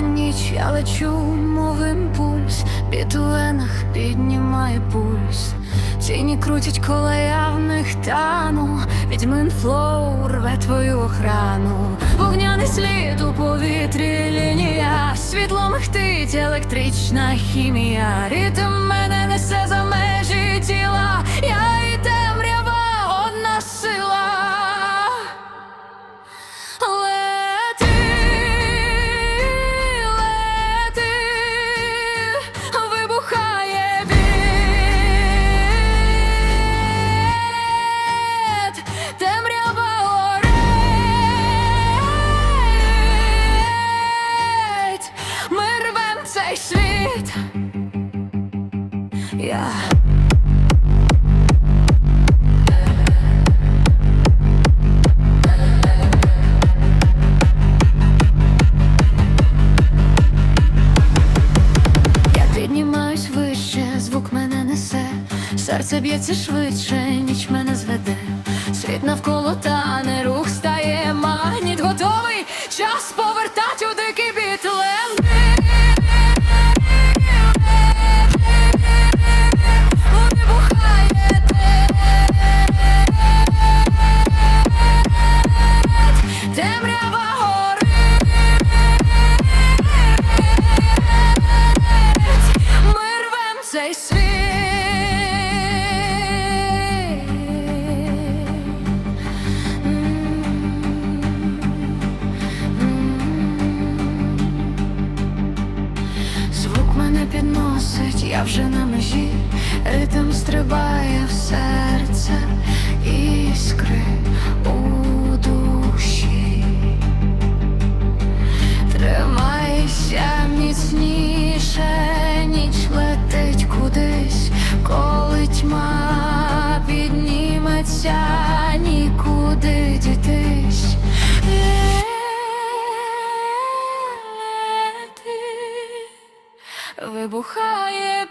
ніч я лечу, мов імпульс, під у венах піднімає пульс. Тіні крутять, кола я в них тану. Відьмин флоу рве твою охрану. Вогняний слід у повітрі лінія. Світло михтить, електрична хімія. Ритм мене цей світ. Я піднімаюсь вище, звук мене несе, серце б'ється швидше, ніч мене зведе. Світ навколо тане, рух стає, магніт готовий, час повертать Звук мене підносить, я вже на межі, ритм стрибає підніметься, нікуди дітись. Вибухає